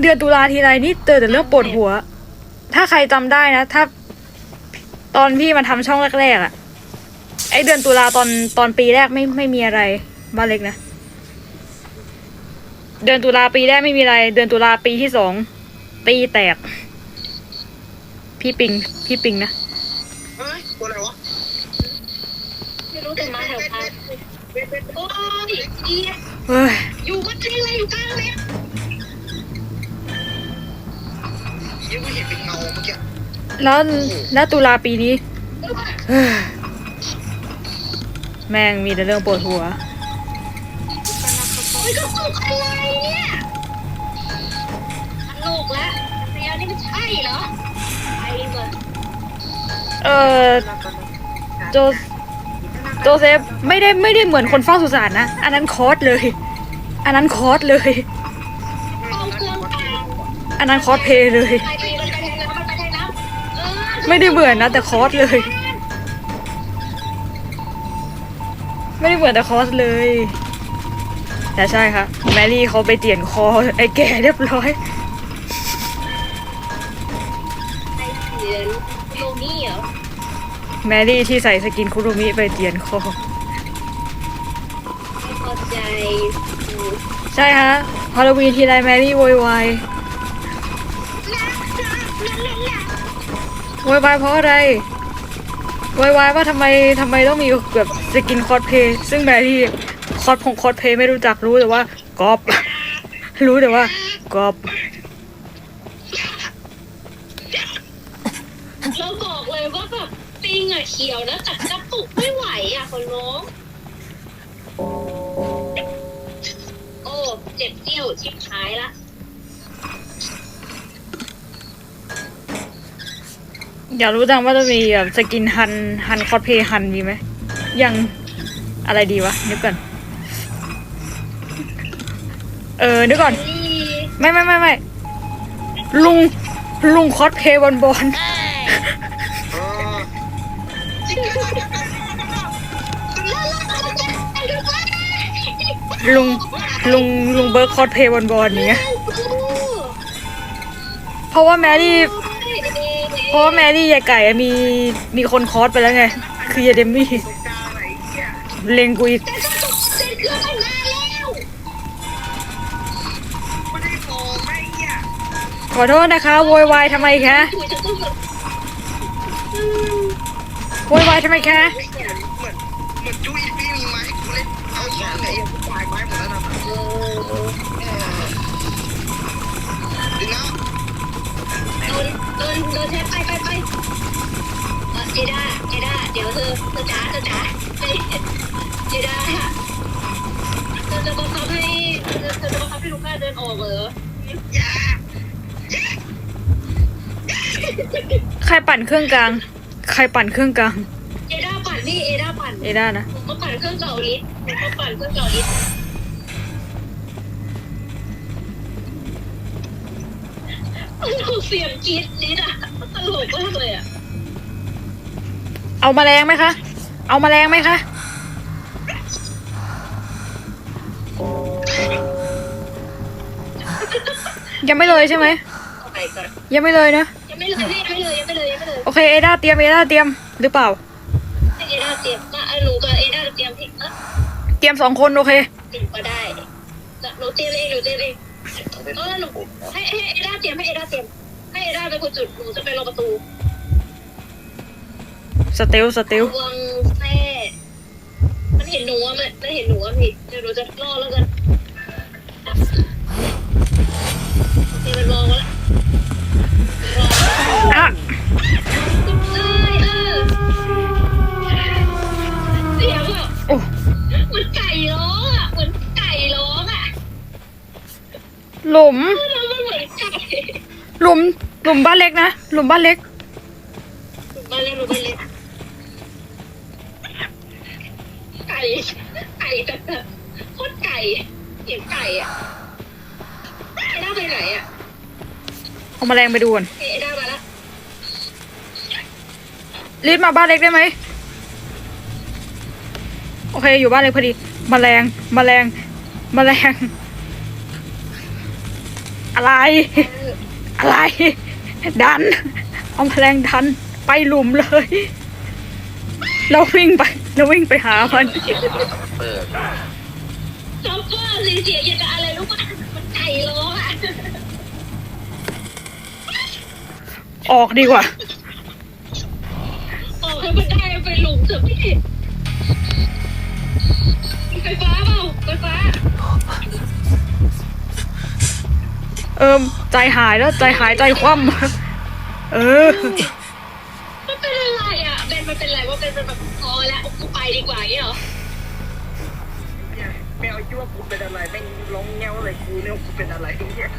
เดือนตุลาทีไรนี่เจอแต่เรื่องปวดหัว ถ้าใครจำได้นะ ถ้า ตอนพี่มาทำช่องแรกๆอะไอเดือนตุลาตอนตอนปีแรกไม่ไม่มีอะไรบ้านเล็กนะ เดือนตุลาปีแรกไม่มีอะไร เดือนตุลาปีที่สองตีแตก พี่ปิง พี่ปิงนะเฮ้ยตัวอะไรวะไม่รู้แต่มาแถวพักโอ้ยเอียเฮ้ยอยู่ก็จริงเลยอยู่กลางเลย ยังไม่เห็นเป็นเงาเมื่อกี้แล้วแล้วตุลาปีนี้ แม่งมีแต่เรื่องปวดหัวโอ้ยกระสุกอะไรเนี่ยมันโลกแล้วแต่ยานี่มันใช่เหรอไปมาเออโจโจเซฟไม่ได้ไม่ได้เหมือนคนเฝ้าสุสานนะ อันนั้นคอสเลย อันนั้นคอสเลยเอาเครื่องกลางอันนั้นคอสเพลย์เลย ไป ไม่ได้เหมือนนะแต่คอสเลย ไม่ได้เหมือนแต่คอสเลยแต่ใช่ค่ะแมรี่เขาไปเตียนคอไอ้แก่เรียบร้อยไอเสียนโลนี่เหรอแมรี่ที่ใส่สกินคุรุมิไปเตียนคอไม่พอใจอืมใช่ฮะฮาโลวีนทีไรแมรี่โวยวาย โวยวายเพราะอะไรโวยวายว่าทำไมทำไมต้องมีแบบสกินคอสเพย์ซึ่งแมรี่คอสของคอสเพย์ไม่รู้จักรู้แต่ว่ากอบ รู้แต่ว่ากอบเราบอกเลยว่าแบบปิงอะเขียวนะแต่กระตุกไม่ไหวอะคนร้องโอ้เจ็บเจี้ยวชิบหายละ อยากรู้จังว่าจะมีแบบสกินฮันฮันคอสเพย์ฮันมีไหมยังอะไรดีวะนึกก่อน เออนึกก่อน ไม่ไม่ไม่ไม่ลุงลุงคอสเพย์บอลบอลลุงลุงลุงเบิร์กคอสเพย์บอลบอลเนี้ยเพราะว่าแมรี่ เพราะว่าแมรี่ยายไก่อะมีมีคนคอสไปแล้วไง คือยายเดมมี่ตรงกลางอะไรเงี้ยเลงกูอีกแต่ก็ตกเส้นเครื่องตั้งนานแล้วไม่ได้มองไม่เงี้ยขอโทษนะคะโวยวายทำไมคะคุยจะต้องแบบโวยวายทำไมคะเหมือนเอน เหมือนจุ้ยพี่มีไม้ให้กูเล่นเอาสองไหนยังตายไม้หมดแล้วนะเออดึงแล้วโดนโดนโดนแทไปไปไปเออเจด้าเจด้าเดี๋ยวเธอเธอจ๋าเธอจ๋าเฮ้ยเจด้าเธอจะบังคับให้เธอเธอจะบังคับให้ลูก้าเดินออกเหรออย่าใครปั่นเครื่องกลาง ใครปั่นเครื่องกลาง เอด้าปั่นนี่เอด้าปั่น เอด้านะผมก็ปั่นเครื่องเก่าลิสผมก็ปั่นเครื่องเก่าลิส เสียงกรีดลิสอะตลกมากเลยอะเอามาแรงไหมคะ เอามาแรงไหมคะ ยังไม่เลยใช่ไหมเอาไปก่อนยังไม่เลยนะ ยังไม่เลยยังไม่เลยยังไม่เลยยังไม่เลยโอเคเอด้าเตรียมเอด้าเตรียมหรือเปล่าให้เอด้าเตรียมก็ไอ้หนูกับเอด้าเตรียมที่เออเตรียมสองคนโอเคเตรียมก็ได้หนูเตรียมเองหนูเตรียมเองเออหนูให้ให้เอด้าเตรียมให้เอด้าเตรียม ให้เอด้าเป็นคนจุดหนูจะไปรอประตูสเตลสเตลระวังแท้มันเห็นหนูอะมันมันเห็นหนูอะพี่เดี๋ยวหนูจะรอแล้วกันโอเคมันมองมาแล้วรออะเอ้ยเออเสียงแบบ โอ้เหมือนไก่ร้องอะ เหมือนไก่ร้องอะหลุมแล้วมันเหมือนไก่ หลุม หลุมบ้านเล็กนะ หลุมบ้านเล็กมาเล่นมาเล่นไก่ไก่โคตรไก่เสียงไก่อะไอ้ด้าไปไหนอะเอาแมลงไปดูก่อนไอ้ด้ามาแล้วรีบมาบ้านเล็กได้ไหมโอเคอยู่บ้านเล็กพอดีแมลงแมลงแมลงอะไร อะไร ดัน เอาแมลงดันไปหลุมเลย เราวิ่งไป เราวิ่งไปหามัน เปิดจ็อกเกอร์สีเสียอย่างกับอะไรรู้ป่ะมันไก่ล้ออะออกดีกว่า ออกให้มันได้ไปหลุมเถอะพี่มีไฟฟ้าเปล่าไฟฟ้า เอิมใจหายแล้วใจหายใจคว่ำเออมันเป็นอะไรอะเบนมันเป็นอะไรว่าเป็นแบบพอแล้วกูไปดีกว่าอย่างเงี้ยเหรอเนี่ยแมวคิดว่ากูเป็นอะไรแม่งร้องเงี้ยวเลยกูเนี่ยกูเป็นอะไรเนี่ย